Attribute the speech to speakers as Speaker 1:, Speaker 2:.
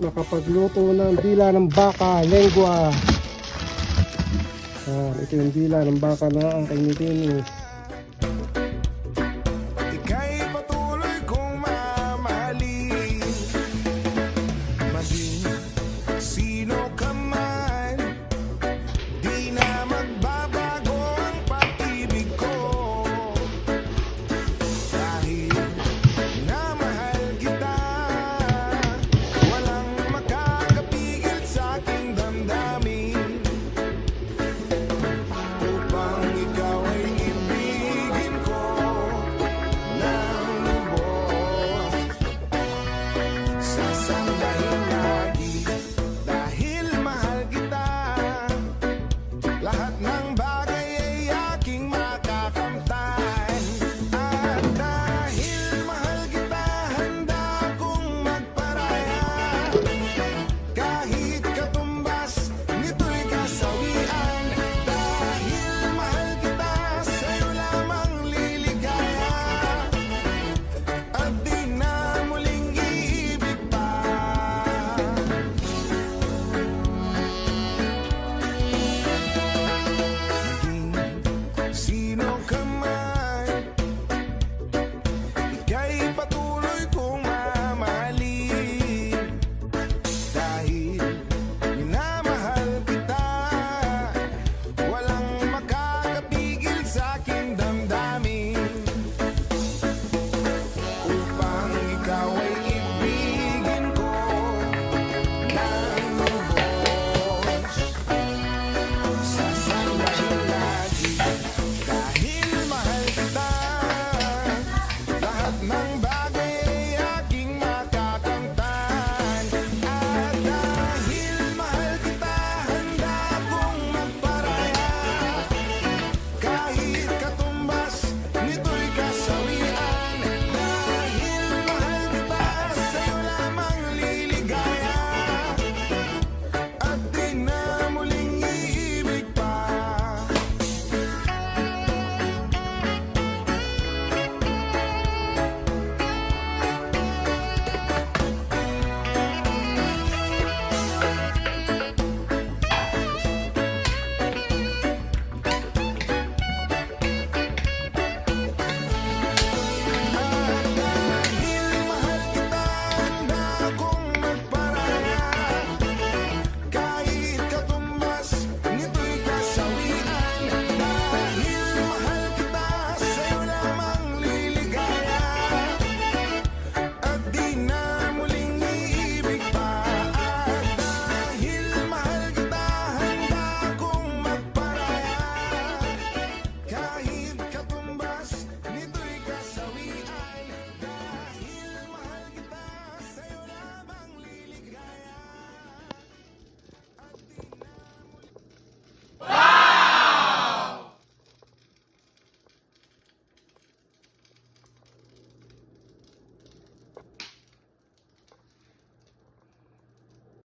Speaker 1: nakapagluto ng dila ng baka, lengua. Ah, ito yung dila ng baka na ang kainitinis. Eh. Sino ka man, di